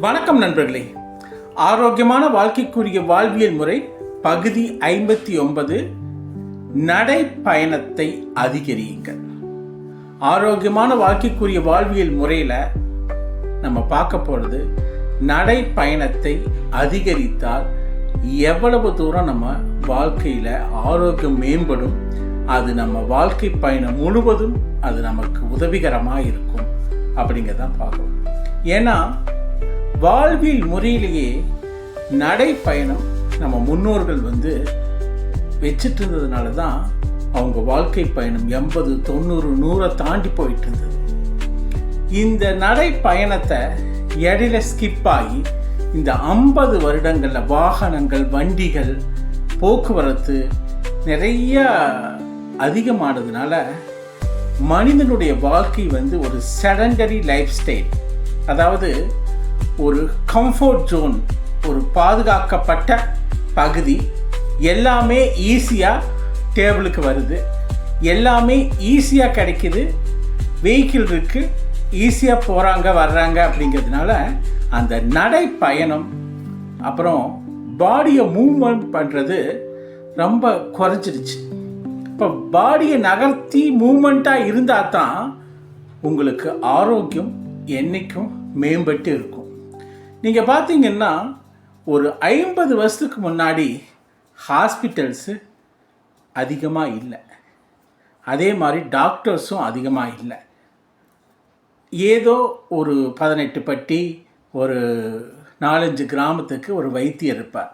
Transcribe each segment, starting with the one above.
வணக்கம் நண்பர்களே. ஆரோக்கியமான வாழ்க்கைக்குரிய வாழ்வியல் முறை பகுதி ஐம்பத்தி ஒன்பது நடைப்பயணத்தை அதிகரியுங்கள். ஆரோக்கியமான வாழ்க்கைக்குரிய வாழ்வியல் முறையில் நம்ம பார்க்க போகிறது நடைப்பயணத்தை அதிகரித்தால் எவ்வளவு தூரம் நம்ம வாழ்க்கையில் ஆரோக்கியம் மேம்படும் அது நம்ம வாழ்க்கை பயணம் முழுவதும் அது நமக்கு உதவிகரமாக இருக்கும் அப்படிங்கிறதான் பார்க்கணும். ஏன்னா வாழ்வியல் முறையிலேயே நடைப்பயணம் நம்ம முன்னோர்கள் வந்து வச்சுட்டு இருந்ததுனால தான் அவங்க வாழ்க்கை பயணம் எண்பது தொண்ணூறு நூறை தாண்டி போயிட்டு இருந்தது இந்த நடைப்பயணத்தை இடையில ஸ்கிப் ஆகி இந்த ஐம்பது வருடங்களில் வாகனங்கள் வண்டிகள் போக்குவரத்து நிறைய அதிகமானதுனால மனிதனுடைய வாழ்க்கை வந்து ஒரு செடண்டரி லைஃப் ஸ்டைல் அதாவது ஒரு கம்ஃபர்ட் ஜோன் ஒரு பாதுகாக்கப்பட்ட பகுதி. எல்லாமே ஈஸியாக டேபிளுக்கு வருது. எல்லாமே ஈஸியாக கிடைக்குது. வெஹிக்கிள் இருக்குது ஈஸியாக போகிறாங்க வர்றாங்க அப்படிங்கிறதுனால அந்த நடைப்பயணம் அப்புறம் பாடியை மூவ்மெண்ட் பண்ணுறது ரொம்ப குறைஞ்சிடுச்சு இப்போ பாடியை நகர்த்தி மூமெண்ட்டாக இருந்தால் தான் உங்களுக்கு ஆரோக்கியம் என்றைக்கும் மேம்பட்டு இருக்கும். நீங்கள் பார்த்தீங்கன்னா ஒரு ஐம்பது வருஷத்துக்கு முன்னாடி ஹாஸ்பிட்டல்ஸு அதிகமாக இல்லை. அதே மாதிரி டாக்டர்ஸும் அதிகமாக இல்லை. ஏதோ ஒரு பதினெட்டு பட்டி ஒரு நாலஞ்சு கிராமத்துக்கு ஒரு வைத்தியர் இருப்பார்.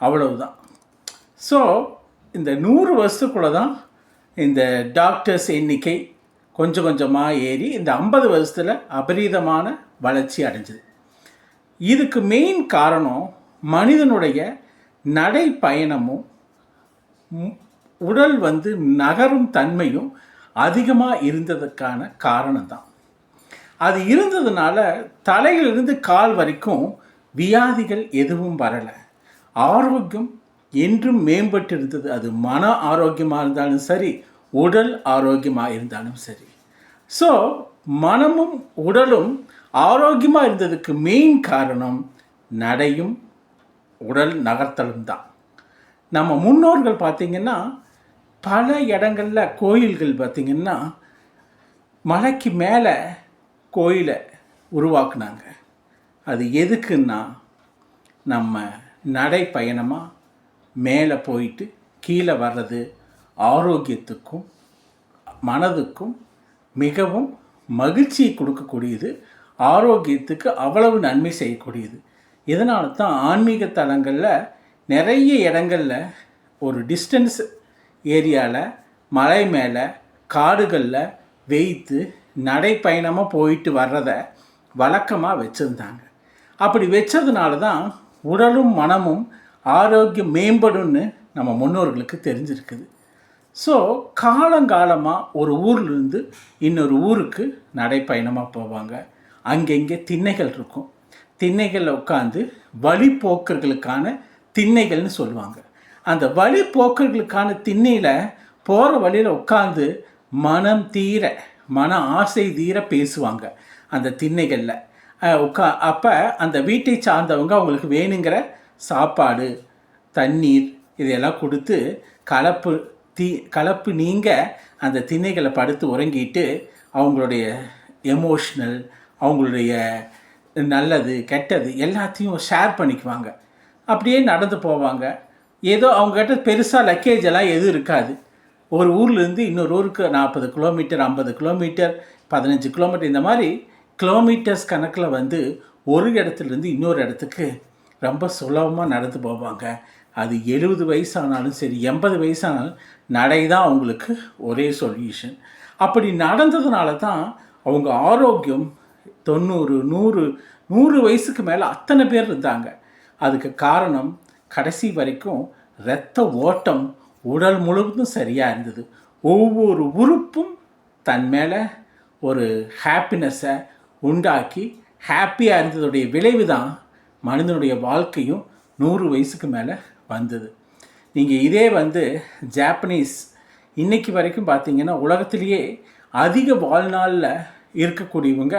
அவ்வளவுதான். ஸோ இந்த நூறு வருஷத்துக்குள்ளே தான் இந்த டாக்டர்ஸ் எண்ணிக்கை கொஞ்சம் கொஞ்சமாக ஏறி இந்த ஐம்பது வருஷத்தில் அபரீதமான வளர்ச்சி அடைஞ்சது. இதுக்கு மெயின் காரணம் மனிதனுடைய நடைப்பயணமும் உடல் வந்து நகரும் தன்மையும் அதிகமாக இருந்ததுக்கான காரணம் தான் அது இருந்ததுனால தலையிலிருந்து கால் வரைக்கும் வியாதிகள் எதுவும் வரலை. ஆரோக்கியம் என்றும் மேம்பட்டு இருந்தது அது மன ஆரோக்கியமாக இருந்தாலும் சரி உடல் ஆரோக்கியமாக இருந்தாலும் சரி. ஸோ மனமும் உடலும் ஆரோக்கியமாக இருந்ததுக்கு மெயின் காரணம் நடையும் உடல் நகர்த்தலும் தான். நம்ம முன்னோர்கள் பார்த்திங்கன்னா பல இடங்களில் கோயில்கள் பார்த்திங்கன்னா மலைக்கு மேலே கோயிலை உருவாக்குனாங்க. அது எதுக்குன்னா நம்ம நடைப்பயணமாக மேலே போயிட்டு கீழே வர்றது ஆரோக்கியத்துக்கும் மனதுக்கும் மிகவும் மகிழ்ச்சியை கொடுக்கக்கூடியது ஆரோக்கியத்துக்கு அவ்வளவு நன்மை செய்யக்கூடியது. இதனால தான் ஆன்மீக தலங்களில் நிறைய இடங்களில் ஒரு டிஸ்டன்ஸ் ஏரியாவில் மலை மேலே காடுகளில் வைத்து நடைப்பயணமாக போயிட்டு வர்றத வழக்கமாக வச்சுருந்தாங்க. அப்படி வச்சதுனால தான் உடலும் மனமும் ஆரோக்கியம் மேம்படும்னு நம்ம முன்னோர்களுக்கு தெரிஞ்சிருக்குது. ஸோ காலங்காலமாக ஒரு ஊர்லேருந்து இன்னொரு ஊருக்கு நடைப்பயணமாக போவாங்க. அங்கங்கே திண்ணைகள் இருக்கும். திண்ணைகளில் உட்காந்து வழிப்போக்கர்களுக்கான திண்ணைகள்னு சொல்லுவாங்க. அந்த வழிப்போக்கர்களுக்கான திண்ணையில் போகிற வழியில் உட்காந்து மனம் தீர மன ஆசை தீர பேசுவாங்க அந்த திண்ணைகளில். உட்கா அப்போ அந்த வீட்டை சார்ந்தவங்க அவங்களுக்கு வேணுங்கிற சாப்பாடு தண்ணீர் இதையெல்லாம் கொடுத்து கலப்பு தீ கலப்பு நீங்க அந்த திண்ணைகளை படுத்து உறங்கிட்டு அவங்களுடைய எமோஷ்னல் அவங்களுடைய நல்லது கெட்டது எல்லாத்தையும் ஷேர் பண்ணிக்குவாங்க. அப்படியே நடந்து போவாங்க. ஏதோ அவங்ககிட்ட பெருசாக லக்கேஜ் எல்லாம் எதுவும் இருக்காது. ஒரு ஊர்லேருந்து இன்னொரு ஊருக்கு நாற்பது கிலோமீட்டர் ஐம்பது கிலோமீட்டர் பதினஞ்சு கிலோமீட்டர் இந்த மாதிரி கிலோமீட்டர்ஸ் கணக்கில் வந்து ஒரு இடத்துலேருந்து இன்னொரு இடத்துக்கு ரொம்ப சுலபமாக நடந்து போவாங்க. அது எழுபது வயசானாலும் சரி எண்பது வயசானாலும் நடை தான் அவங்களுக்கு ஒரே சொல்யூஷன் அப்படி நடந்ததுனால தான் அவங்க ஆரோக்கியம் தொண்ணூறு நூறு நூறு வயசுக்கு மேலே அத்தனை பேர் இருந்தாங்க. அதுக்கு காரணம் கடைசி வரைக்கும் இரத்த ஓட்டம் உடல் முழுவதும் சரியாக இருந்தது. ஒவ்வொரு உறுப்பும் தன் மேலே ஒரு ஹாப்பினஸை உண்டாக்கி ஹாப்பியாக இருந்ததுடைய விளைவு தான் மனிதனுடைய வாழ்க்கையும் நூறு வயசுக்கு மேலே வந்தது. நீங்கள் இதே வந்து ஜாப்பனீஸ் இன்றைக்கி வரைக்கும் பார்த்தீங்கன்னா உலகத்திலேயே அதிக வாழ்நாளில் இருக்கக்கூடியவங்க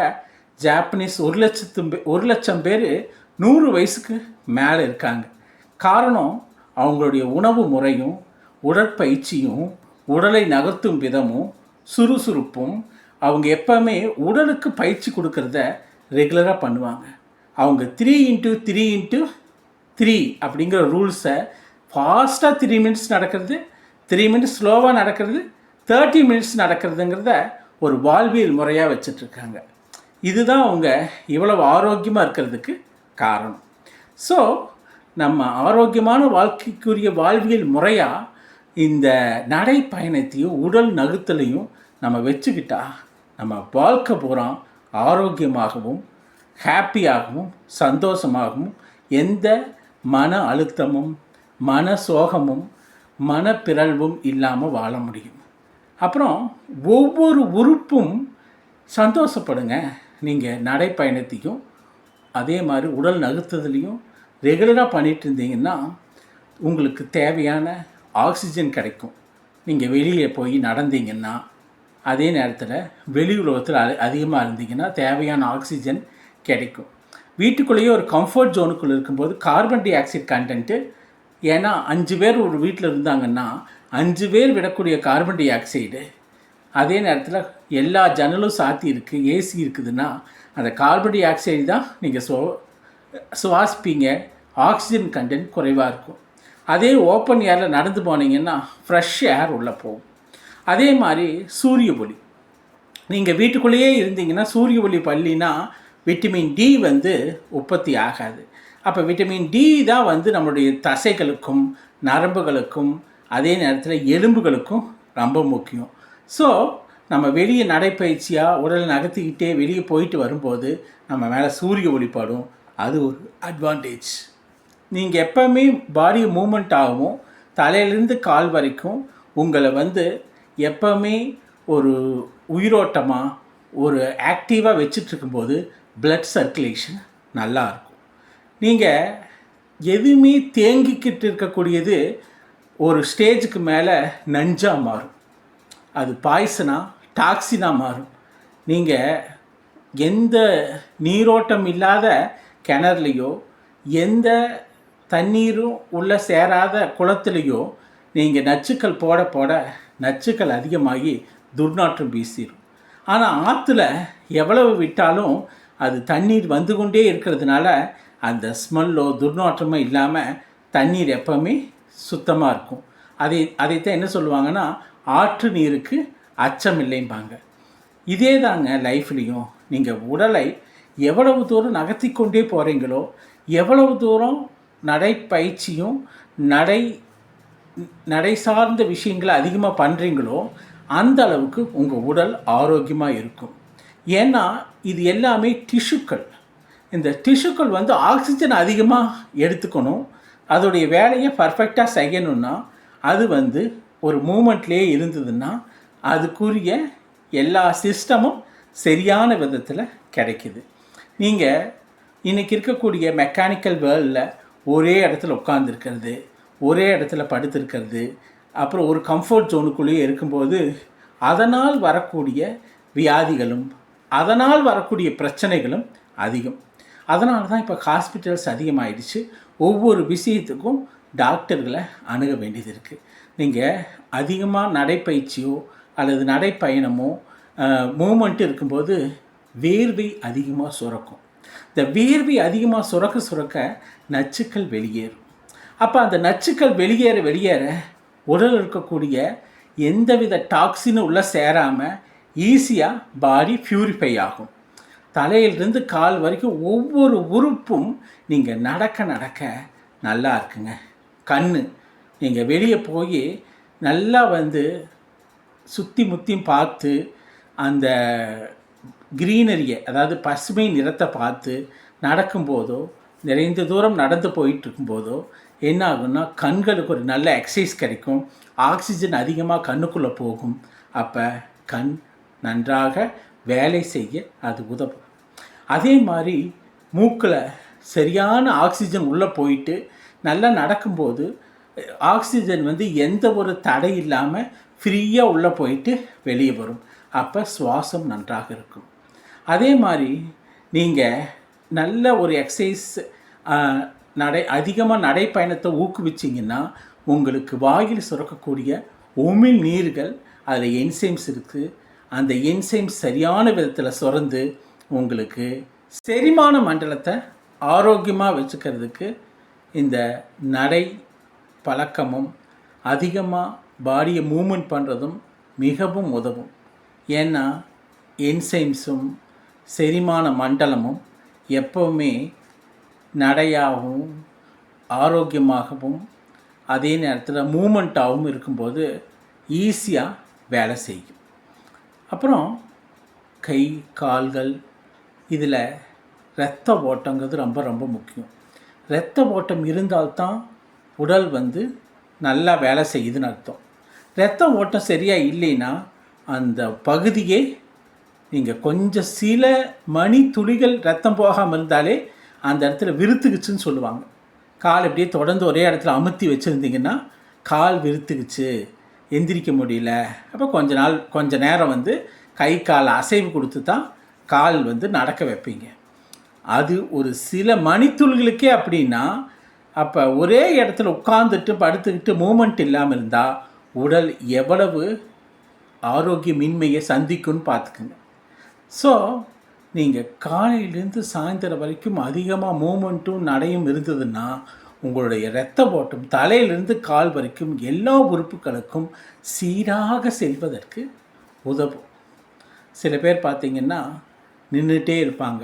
ஜாப்பனீஸ் ஒரு லட்சத்து பே- ஒரு லட்சம் பேர் நூறு வயசுக்கு மேலே இருக்காங்க. காரணம் அவங்களுடைய உணவு முறையும் உடற்பயிற்சியும் உடலை நகர்த்தும் விதமும் சுறுசுறுப்பும் அவங்க எப்போவுமே உடலுக்கு பயிற்சி கொடுக்கறத ரெகுலராக பண்ணுவாங்க. அவங்க three into three into three அப்படிங்கிற ரூல்ஸை ஃபாஸ்ட்டாக த்ரீ மினிட்ஸ் நடக்கிறது த்ரீ மினிட்ஸ் ஸ்லோவாக நடக்கிறது தேர்ட்டி மினிட்ஸ் நடக்கிறதுங்கிறத ஒரு வாழ்வியல் முறையாக வச்சிட்ருக்காங்க இதுதான் அவங்க இவ்வளவு ஆரோக்கியமாக இருக்கிறதுக்கு காரணம். ஸோ நம்ம ஆரோக்கியமான வாழ்க்கைக்குரிய வாழ்வியல் முறையாக இந்த நடைப்பயணத்தையும் உடல் நகுத்தலையும் நம்ம வச்சுக்கிட்டா நம்ம வாழ்க்கை பூரா ஆரோக்கியமாகவும் ஹாப்பியாகவும் சந்தோஷமாகவும் எந்த மன அழுத்தமும் மன சோகமும் மனப்பிறழ்வும் இல்லாமல் வாழ முடியும். அப்புறம் ஒவ்வொரு உறுப்பும் சந்தோஷப்படுங்க. நீங்கள் நடைப்பயணத்தையும் அதே மாதிரி உடல் நகுத்துதலையும் ரெகுலராக பண்ணிட்டு இருந்தீங்கன்னா உங்களுக்கு தேவையான ஆக்சிஜன் கிடைக்கும். நீங்கள் வெளியே போய் நடந்தீங்கன்னா அதே நேரத்தில் வெளி உலகத்தில் அ- அதிகமாக இருந்தீங்கன்னா தேவையான ஆக்சிஜன் கிடைக்கும். வீட்டுக்குள்ளேயே ஒரு கம்ஃபர்ட் ஜோனுக்குள்ளே இருக்கும்போது கார்பன் டை ஆக்சைடு கண்டென்ட்டு ஏன்னா அஞ்சு பேர் ஒரு வீட்டில் இருந்தாங்கன்னா அஞ்சு பேர் விடக்கூடிய கார்பன் டை ஆக்சைடு அதே நேரத்தில் எல்லா ஜன்னலும் சாத்தி இருக்குது ஏசி இருக்குதுன்னா அந்த கார்பன் டை ஆக்சைடு தான் நீங்கள் சோ சுவாசிப்பீங்க. ஆக்சிஜன் கண்டென்ட் குறைவாக இருக்கும். அதே ஓப்பன் ஏரில் நடந்து போனீங்கன்னா ஃப்ரெஷ் ஏர் உள்ளே போகும். அதே மாதிரி சூரிய ஒளி. நீங்கள் வீட்டுக்குள்ளேயே இருந்தீங்கன்னா சூரிய ஒளி பள்ளினா விட்டமின் டி வந்து உற்பத்தி ஆகாது. அப்போ விட்டமின் டி தான் வந்து நம்மளுடைய தசைகளுக்கும் நரம்புகளுக்கும் அதே நேரத்தில் எலும்புகளுக்கும் ரொம்ப முக்கியம். ஸோ நம்ம வெளியே நடைப்பயிற்சியாக உடலை நகர்த்திக்கிட்டே வெளியே போயிட்டு வரும்போது நம்ம மேலே சூரிய ஒளிப்பாடும் அது ஒரு அட்வான்டேஜ் நீங்கள் எப்போவுமே பாடி மூமெண்ட் ஆகும் தலையிலேருந்து கால் வரைக்கும் உங்களை வந்து எப்போவுமே ஒரு உயிரோட்டமாக ஒரு ஆக்டிவாக வச்சிட்ருக்கும்போது பிளட் சர்க்குலேஷன் நல்லாயிருக்கும் நீங்கள் எதுவுமே தேங்கிக்கிட்டு இருக்கக்கூடியது ஒரு ஸ்டேஜுக்கு மேலே நஞ்சாக மாறும். அது பாய்சனாக டாக்ஸினாக மாறும். நீங்கள் எந்த நீரோட்டம் இல்லாத கிணறுலையோ எந்த தண்ணீரும் உள்ள சேராத குளத்துலையோ நீங்கள் நச்சுக்கள் போட போட நச்சுக்கள் அதிகமாகி துர்நாற்றம் வீசிடும் ஆனால் ஆற்றுல எவ்வளவு விட்டாலும் அது தண்ணீர் வந்து கொண்டே இருக்கிறதுனால அந்த ஸ்மெல்லோ துர்நாற்றமோ இல்லாமல் தண்ணீர் எப்பவுமே சுத்தமாக இருக்கும். அதை அதைத்தான் என்ன சொல்லுவாங்கன்னா ஆற்று நீருக்கு அச்சம் இல்லைம்பாங்க இதே தாங்க லைஃப்லேயும் நீங்கள் உடலை எவ்வளவு தூரம் நகர்த்தி கொண்டே போகிறீங்களோ எவ்வளவு தூரம் நடைப்பயிற்சியும் நடை நடை சார்ந்த விஷயங்களை அதிகமாக பண்ணுறீங்களோ அந்த அளவுக்கு உங்கள் உடல் ஆரோக்கியமாக இருக்கும். ஏன்னா இது எல்லாமே டிஷ்யூக்கள். இந்த டிஷ்யூக்கள் வந்து ஆக்சிஜன் அதிகமாக எடுத்துக்கணும். அதோடைய வேலையை பர்ஃபெக்டாக செய்யணும்னா அது வந்து ஒரு மூமெண்ட்லேயே இருந்ததுன்னா அதுக்குரிய எல்லா சிஸ்டமும் சரியான விதத்தில் கிடைக்குது. நீங்கள் இன்றைக்கி இருக்கக்கூடிய மெக்கானிக்கல் வேர்ல்டில் ஒரே இடத்துல உட்காந்துருக்கிறது ஒரே இடத்துல படுத்திருக்கிறது அப்புறம் ஒரு கம்ஃபர்ட் ஜோனுக்குள்ளேயே இருக்கும்போது அதனால் வரக்கூடிய வியாதிகளும் அதனால் வரக்கூடிய பிரச்சனைகளும் அதிகம். அதனால தான் இப்போ ஹாஸ்பிட்டல்ஸ் அதிகமாகிடுச்சு ஒவ்வொரு விஷயத்துக்கும் டாக்டர்களை அணுக வேண்டியது இருக்குது நீங்கள் அதிகமாக நடைப்பயிற்சியோ அல்லது நடைப்பயணமோ மூமெண்ட் இருக்கும்போது வேர்வை அதிகமாக சுரக்கும். இந்த வேர்வை அதிகமாக சுரக்க சுரக்க நச்சுக்கள் வெளியேறும். அப்போ அந்த நச்சுக்கள் வெளியேற வெளியேற உடலில் இருக்கக்கூடிய எந்தவித டாக்ஸினும் உள்ளே சேராமல் ஈஸியாக பாடி ப்யூரிஃபை ஆகும். தலையிலிருந்து கால் வரைக்கும் ஒவ்வொரு உறுப்பும் நீங்கள் நடக்க நடக்க நல்லா இருக்குங்க. கண்ணு நீங்கள் வெளியே போய் நல்லா வந்து சுற்றி முற்றியும் பார்த்து அந்த க்ரீனரியை அதாவது பசுமை நிறத்தை பார்த்து நடக்கும்போதோ நிறைந்த தூரம் நடந்து போயிட்டு இருக்கும்போதோ என்ன ஆகும்னா கண்களுக்கு ஒரு நல்ல எக்ஸசைஸ் கிடைக்கும். ஆக்சிஜன் அதிகமாக கண்ணுக்குள்ளே போகும். அப்போ கண் நன்றாக வேலை செய்ய அது உதவும். அதே மாதிரி மூக்கில் சரியான ஆக்சிஜன் உள்ளே போயிட்டு நல்லா நடக்கும்போது ஆக்சிஜன் வந்து எந்த ஒரு தடை இல்லாமல் ஃப்ரீயாக உள்ளே போயிட்டு வெளியே வரும். அப்போ சுவாசம் நன்றாக இருக்கும். அதே மாதிரி நீங்கள் நல்ல ஒரு எக்ஸசைஸ் நடை அதிகமாக நடைப்பயணத்தை ஊக்குவிச்சிங்கன்னா உங்களுக்கு வாயில் சுரக்கக்கூடிய உமிழ் நீர்கள் அதில் என்சைம்ஸ் இருக்குது அந்த என்சைம்ஸ் சரியான விதத்தில் சுரந்து உங்களுக்கு செரிமான மண்டலத்தை ஆரோக்கியமாக வச்சுக்கிறதுக்கு இந்த நடை பழக்கமும் அதிகமாக பாடியை மூமெண்ட் பண்ணுறதும் மிகவும் உதவும். ஏன்னா என்சைம்ஸும் செரிமான மண்டலமும் எப்போவுமே நடையாகவும் ஆரோக்கியமாகவும் அதே நேரத்தில் மூமெண்ட்டாகவும் இருக்கும்போது ஈஸியாக வேலை செய்யும். அப்புறம் கை கால்கள் இதில் இரத்த ஓட்டங்கிறது ரொம்ப ரொம்ப முக்கியம். இரத்த ஓட்டம் இருந்தால்தான் உடல் வந்து நல்லா வேலை செய்யுதுன்னு அர்த்தம். ரத்த ஓட்டம் சரியாக இல்லைன்னா அந்த பகுதியே நீங்கள் கொஞ்சம் சில மணி துளிகள் ரத்தம் போகாமல் இருந்தாலே அந்த இடத்துல விருத்துக்குச்சுன்னு சொல்லுவாங்க. கால் அப்படியே தொடர்ந்து ஒரே இடத்துல அமுத்தி வச்சுருந்தீங்கன்னா கால் விருத்துக்குச்சு எந்திரிக்க முடியல. அப்போ கொஞ்ச நாள் கொஞ்ச நேரம் வந்து கை கால் அசைவு கொடுத்து தான் கால் வந்து நடக்க வைப்பீங்க. அது ஒரு சில மணித்துள்களுக்கே அப்படின்னா அப்போ ஒரே இடத்துல உட்காந்துட்டு படுத்துக்கிட்டு மூமெண்ட் இல்லாமல் இருந்தால் உடல் எவ்வளவு ஆரோக்கியமின்மையை சந்திக்கும்னு பார்த்துக்குங்க. ஸோ நீங்கள் காலையிலேருந்து சாயந்தரம் வரைக்கும் அதிகமாக மூமெண்ட்டும் நடையும் இருந்ததுன்னா உங்களுடைய இரத்த ஓட்டம் தலையிலிருந்து கால் வரைக்கும் எல்லா உறுப்புகளுக்கும் சீராக செல்வதற்கு உதவும். சில பேர் பார்த்திங்கன்னா நின்றுட்டே இருப்பாங்க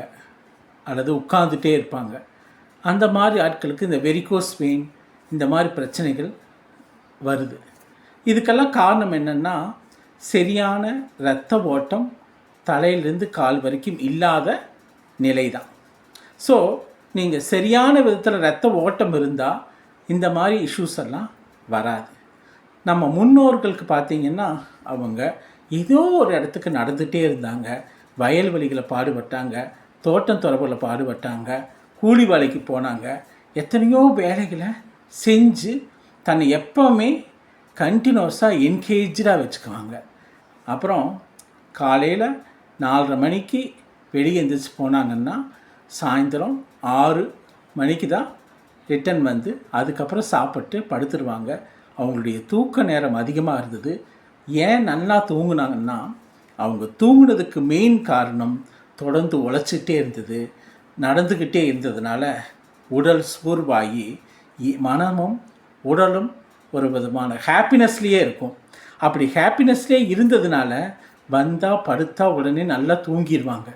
அல்லது உட்காந்துட்டே இருப்பாங்க. அந்த மாதிரி ஆட்களுக்கு இந்த வெரிகோஸ் வெயின் இந்த மாதிரி பிரச்சனைகள் வருது. இதுக்கெல்லாம் காரணம் என்னென்னா சரியான இரத்த ஓட்டம் தலையிலிருந்து கால் வரைக்கும் இல்லாத நிலை தான் ஸோ நீங்கள் சரியான விதத்தில் ரத்த ஓட்டம் இருந்தால் இந்த மாதிரி இஷ்யூஸ் எல்லாம் வராது. நம்ம முன்னோர்களுக்கு பார்த்தீங்கன்னா அவங்க ஏதோ ஒரு இடத்துக்கு நடந்துகிட்டே இருந்தாங்க. வயல்வெளிகளை பாடுபட்டாங்க தோட்டம் தொடர்பில் பாடுபட்டாங்க கூலி வேலைக்கு போனாங்க. எத்தனையோ வேலைகளை செஞ்சு தன்னை எப்போவுமே கண்டினியூஸாக என்கேஜாக வச்சுக்குவாங்க. அப்புறம் காலையில் நாலரை மணிக்கு வெளியே எந்திரிச்சு போனாங்கன்னா சாயந்தரம் ஆறு மணிக்கு தான் ரிட்டன் வந்து அதுக்கப்புறம் சாப்பிட்டு படுத்துருவாங்க. அவங்களுடைய தூக்க நேரம் அதிகமாக இருந்தது. ஏன் நல்லா தூங்குனாங்கன்னா அவங்க தூங்குனதுக்கு மெயின் காரணம் தொடர்ந்து உழைச்சிட்டே இருந்தது. நடந்துக்கிட்டே இருந்ததுனால உடல் சோர்வாகி இ- மனமும் உடலும் ஒரு விதமான ஹாப்பினஸ்லேயே இருக்கும். அப்படி ஹாப்பினஸ்லேயே இருந்ததுனால வந்தால் படுத்தா உடனே நல்லா தூங்கிடுவாங்க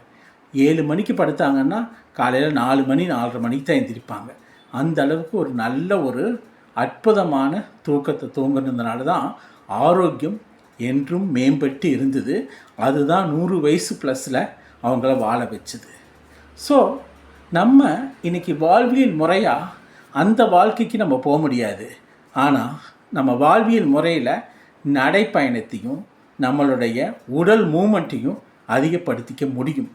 ஏழு மணிக்கு படுத்தாங்கன்னா காலையில் நாலு மணி நாலரை மணிக்கு தான் எந்திரிப்பாங்க. அந்த அளவுக்கு ஒரு நல்ல ஒரு அற்புதமான தூக்கத்தை தூங்குனதுனால தான் ஆரோக்கியம் என்றும் மேம்பட்டு இருந்தது. அதுதான் நூறு வயசு ப்ளஸில் அவங்கள வாழ வச்சுது. ஸோ நம்ம இன்னைக்கு வாழ்வியல் முறையாக அந்த வாழ்க்கைக்கு நம்ம போக முடியாது. ஆனால் நம்ம வாழ்வியல் முறையில் நடைப்பயணத்தையும் நம்மளுடைய உடல் மூமெண்ட்டையும் அதிகப்படுத்திக்க முடியும்.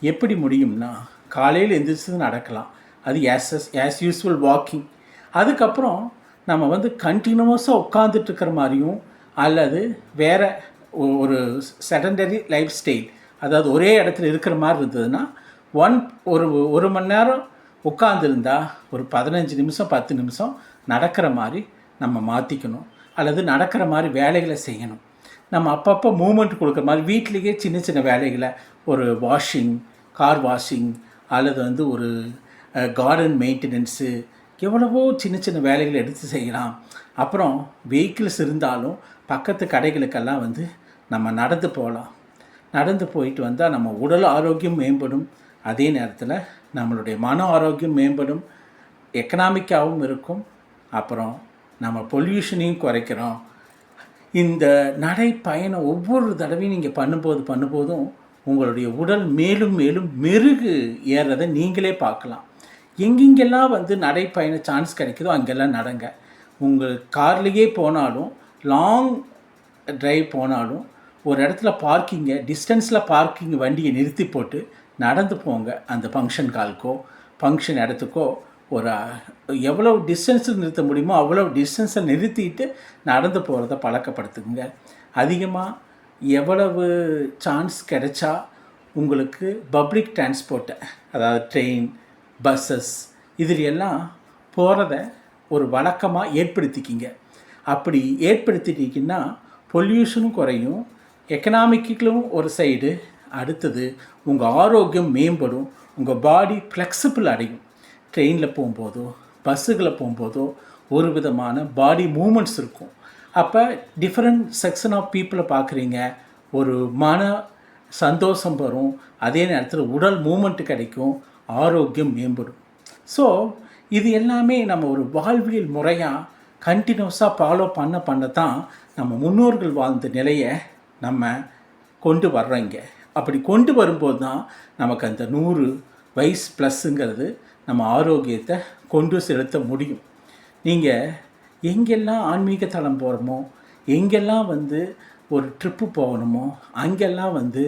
எப்படி முடியும்னா காலையில் எந்திரிச்சு நடக்கலாம். அது ஆஸ் ஆஸ் யூஸ்வல் வாக்கிங் அதுக்கப்புறம் நம்ம வந்து கண்டினியூஸாக உட்காந்துட்டுருக்கிற மாதிரியும் அல்லது வேற ஒரு செகண்டரி லைஃப் ஸ்டைல் அதாவது ஒரே இடத்துல இருக்கிற மாதிரி இருந்ததுன்னா ஒன் ஒரு ஒரு மணி நேரம் உட்காந்துருந்தா ஒரு பதினஞ்சு நிமிஷம் பத்து நிமிஷம் நடக்கிற மாதிரி நம்ம மாற்றிக்கணும் அல்லது நடக்கிற மாதிரி வேலைகளை செய்யணும். நம்ம அப்பப்போ மூமெண்ட் கொடுக்குற மாதிரி வீட்லேயே சின்ன சின்ன வேலைகளை ஒரு வாஷிங் கார் வாஷிங் அல்லது வந்து ஒரு கார்டன் மெயின்டெனன்ஸு எவ்வளவோ சின்ன சின்ன வேலைகளை எடுத்து செய்யலாம். அப்புறம் வெஹிக்கிள்ஸ் இருந்தாலும் பக்கத்து கடைகளுக்கெல்லாம் வந்து நம்ம நடந்து போகலாம். நடந்து போயிட்டு வந்தால் நம்ம உடல் ஆரோக்கியம் மேம்படும். அதே நேரத்தில் நம்மளுடைய மன ஆரோக்கியம் மேம்படும் எக்கனாமிக்காகவும் இருக்கும். அப்புறம் நம்ம பொல்யூஷனையும் குறைக்கிறோம். இந்த நடைப்பயணம் ஒவ்வொரு தடவையும் நீங்கள் பண்ணும்போது பண்ணும்போதும் உங்களுடைய உடல் மேலும் மேலும் மெருகு ஏறதை நீங்களே பார்க்கலாம். எங்கெங்கெல்லாம் வந்து நடைப்பயண சான்ஸ் கிடைக்குதோ அங்கெல்லாம் நடங்க. உங்கள் கார்லேயே போனாலும் லாங் டிரைவ் போனாலும் ஒரு இடத்துல பார்க்கிங்கை டிஸ்டன்ஸில் பார்க்கிங் வண்டியை நிறுத்தி போட்டு நடந்து போங்க அந்த ஃபங்க்ஷன் கால்க்கோ ஃபங்க்ஷன் இடத்துக்கோ ஒரு எவ்வளோ டிஸ்டன்ஸில் நிறுத்த முடியுமோ அவ்வளோ டிஸ்டன்ஸை நிறுத்திட்டு நடந்து போகிறத பழக்கப்படுத்துங்க. அதிகமாக எவ்வளவு சான்ஸ் கிடைச்சா உங்களுக்கு பப்ளிக் டிரான்ஸ்போர்ட்டை அதாவது ட்ரெயின் பஸ்ஸஸ் இதில் எல்லாம் போகிறத ஒரு வழக்கமாக ஏற்படுத்திக்கிங்க. அப்படி ஏற்படுத்திட்டீங்கன்னா பொல்யூஷனும் குறையும் எக்கனாமிக்கிலும் ஒரு சைடு அடுத்தது உங்கள் ஆரோக்கியம் மேம்படும் உங்கள் பாடி ஃப்ளெக்சிபிள் அடையும். ட்ரெயினில் போகும்போதோ பஸ்ஸுகளில் போகும்போதோ ஒரு விதமான பாடி மூமெண்ட்ஸ் இருக்கும். அப்போ டிஃப்ரெண்ட் செக்ஷன் ஆஃப் பீப்புளை பார்க்குறீங்க ஒரு மன சந்தோஷம் வரும் அதே நேரத்தில் உடல் மூமெண்ட்டு கிடைக்கும் ஆரோக்கியம் மேம்படும். ஸோ இது எல்லாமே நம்ம ஒரு வாழ்வியல் முறையாக கண்டினியூஸாக ஃபாலோ பண்ண பண்ண தான் நம்ம முன்னோர்கள் வாழ்ந்த நிலையை நம்ம கொண்டு வர்றோங்க அப்படி கொண்டு வரும்போது தான் நமக்கு அந்த நூறு வயசு ப்ளஸ்ஸுங்கிறது நம்ம ஆரோக்கியத்தை கொண்டு செலுத்த முடியும். நீங்கள் எங்கெல்லாம் ஆன்மீக தளம் போகிறோமோ எங்கெல்லாம் வந்து ஒரு ட்ரிப்பு போகணுமோ அங்கெல்லாம் வந்து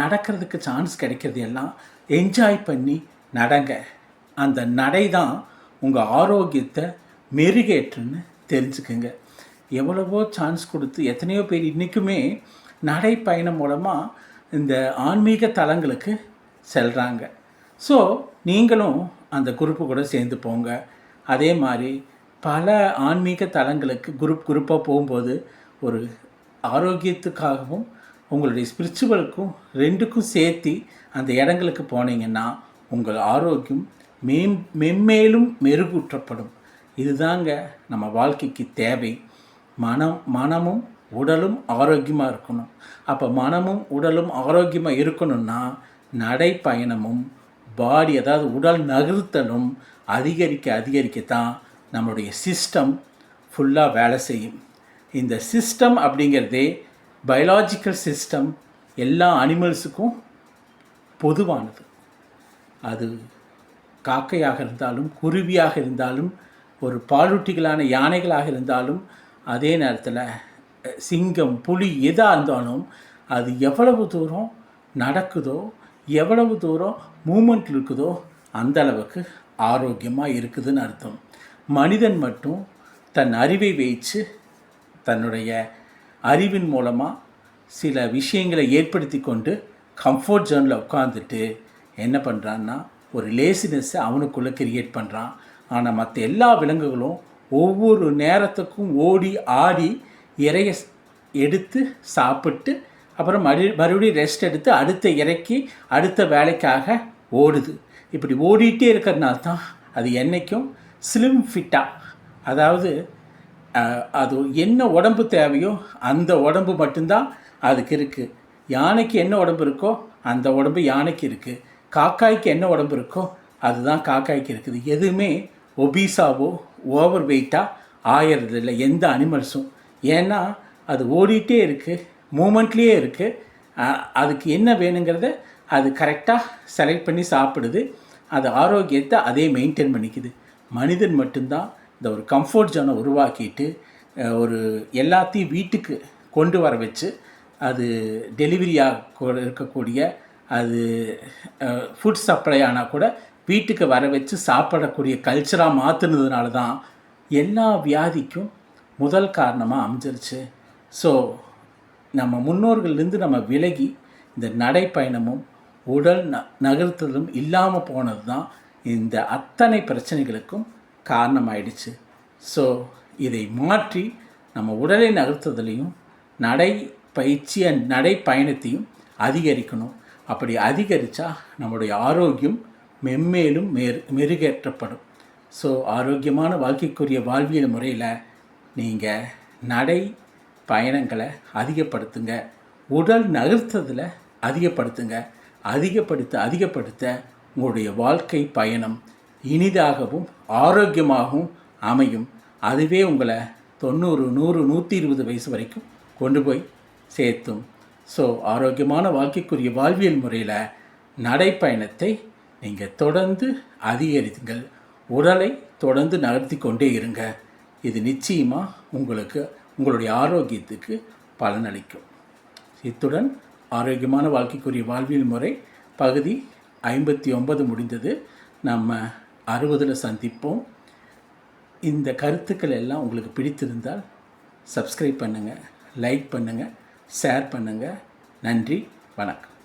நடக்கிறதுக்கு சான்ஸ் கிடைக்கிறது எல்லாம் என்ஜாய் பண்ணி நடங்க. அந்த நடை தான் உங்கள் ஆரோக்கியத்தை மெருகேற்றுன்னு தெரிஞ்சுக்குங்க. எவ்வளவோ சான்ஸ் கொடுத்து எத்தனையோ பேர் இன்றைக்குமே நடைப்பயணம் மூலமாக இந்த ஆன்மீக தலங்களுக்கு செல்கிறாங்க ஸோ நீங்களும் அந்த குரூப்பு கூட சேர்ந்து போங்க. அதே மாதிரி பல ஆன்மீக தலங்களுக்கு குரூப் குரூப்பாக போகும்போது ஒரு ஆரோக்கியத்துக்காகவும் உங்களுடைய ஸ்பிரிச்சுவலுக்கும் ரெண்டுக்கும் சேர்த்து அந்த இடங்களுக்கு போனீங்கன்னா உங்கள் ஆரோக்கியம் மேம் மென்மேலும் மெருகூற்றப்படும். இதுதாங்க நம்ம வாழ்க்கைக்கு தேவை. மனம் மனமும் உடலும் ஆரோக்கியமாக இருக்கணும். அப்போ மனமும் உடலும் ஆரோக்கியமாக இருக்கணும்னா நடைப்பயணமும் பாடி அதாவது உடல் நகர்த்தலும் அதிகரிக்க அதிகரிக்கத்தான் நம்மளுடைய சிஸ்டம் ஃபுல்லாக வேலை செய்யும். இந்த சிஸ்டம் அப்படிங்கிறதே பயாலாஜிக்கல் சிஸ்டம் எல்லா அனிமல்ஸுக்கும் பொதுவானது. அது காக்கையாக இருந்தாலும் குருவியாக இருந்தாலும் ஒரு பாலூட்டிகளான யானைகளாக இருந்தாலும் அதே நேரத்தில் சிங்கம் புலி எதாக இருந்தாலும் அது எவ்வளவு தூரம் நடக்குதோ எவ்வளவு தூரம் மூமெண்ட் இருக்குதோ அந்த அளவுக்கு ஆரோக்கியமாக இருக்குதுன்னு அர்த்தம். மனிதன் மட்டும் தன் அறிவை வைத்து தன்னுடைய அறிவின் மூலமாக சில விஷயங்களை ஏற்படுத்தி கொண்டு கம்ஃபர்ட் ஜோனில் உட்காந்துட்டு என்ன பண்ணுறான்னா ஒரு லேசினஸ்ஸை அவனுக்குள்ளே கிரியேட் பண்ணுறான் ஆனால் மற்ற எல்லா விலங்குகளும் ஒவ்வொரு நேரத்துக்கும் ஓடி ஆடி இறைய எடுத்து சாப்பிட்டு அப்புறம் மறு மறுபடியும் ரெஸ்ட் எடுத்து அடுத்த இறக்கி அடுத்த வேலைக்காக ஓடுது. இப்படி ஓடிட்டே இருக்கிறதுனால தான் அது என்றைக்கும் ஸ்லிம் ஃபிட்டாக அதாவது அது என்ன உடம்பு தேவையோ அந்த உடம்பு மட்டும்தான் அதுக்கு இருக்குது யானைக்கு என்ன உடம்பு இருக்கோ அந்த உடம்பு யானைக்கு இருக்குது காக்காய்க்கு என்ன உடம்பு இருக்கோ அதுதான் காக்காய்க்கு இருக்குது. எதுவுமே ஒபீஸாவோ ஓவர் வெயிட்டாக ஆயிறது எந்த அனிமல்ஸும் ஏன்னா அது ஓடிட்டே இருக்குது மூமெண்ட்லேயே இருக்குது அதுக்கு என்ன வேணுங்கிறத அது கரெக்டாக செலக்ட் பண்ணி சாப்பிடுது. அது ஆரோக்கியத்தை அதே மெயின்டைன் பண்ணிக்குது. மனிதன் மட்டும்தான் இந்த ஒரு கம்ஃபர்ட் ஜோனை உருவாக்கிட்டு ஒரு எல்லாத்தையும் வீட்டுக்கு கொண்டு வர வச்சு அது டெலிவரியாக இருக்கக்கூடிய அது ஃபுட் சப்ளை ஆனால் கூட வீட்டுக்கு வர வச்சு சாப்பிடக்கூடிய கல்ச்சராக மாற்றுனதுனால தான் எல்லா வியாதிக்கும் முதல் காரணமாக அமைஞ்சிருச்சு. ஸோ நம்ம முன்னோர்கள்லேருந்து நம்ம விலகி இந்த நடைப்பயணமும் உடல் ந நகர்த்தலும் இல்லாமல் போனது தான் இந்த அத்தனை பிரச்சனைகளுக்கும் காரணமாயிடுச்சு. ஸோ இதை மாற்றி நம்ம உடலை நகர்த்துதலையும் நடை பயிற்சி நடை பயணத்தையும் அதிகரிக்கணும். அப்படி அதிகரித்தா நம்முடைய ஆரோக்கியம் மென்மேலும் மெரு மெருகேற்றப்படும். ஸோ ஆரோக்கியமான வாழ்க்கைக்குரிய வாழ்வியல் முறையில் நீங்கள் நடை பயணங்களை அதிகப்படுத்துங்க. உடல் நகர்த்ததில் அதிகப்படுத்துங்க. அதிகப்படுத்த அதிகப்படுத்த உங்களுடைய வாழ்க்கை பயணம் இனிதாகவும் ஆரோக்கியமாகவும் அமையும். அதுவே உங்களை தொண்ணூறு நூறு நூற்றி இருபது வயசு வரைக்கும் கொண்டு போய் சேர்த்தும். ஸோ ஆரோக்கியமான வாழ்க்கைக்குரிய வாழ்வியல் முறையில் நடைப்பயணத்தை நீங்கள் தொடர்ந்து அதிகரித்துங்கள். உடலை தொடர்ந்து நகர்த்தி கொண்டே இருங்க. இது நிச்சயமாக உங்களுக்கு உங்களுடைய ஆரோக்கியத்துக்கு பலனளிக்கும். இத்துடன் ஆரோக்கியமான வாழ்க்கைக்குரிய வாழ்வியல் முறை பகுதி ஐம்பத்தி ஒன்பது முடிந்தது. நம்ம அறுபதில் சந்திப்போம். இந்த கருத்துக்கள் எல்லாம் உங்களுக்கு பிடித்திருந்தால் சப்ஸ்கிரைப் பண்ணுங்கள் லைக் பண்ணுங்கள் ஷேர் பண்ணுங்கள் நன்றி வணக்கம்.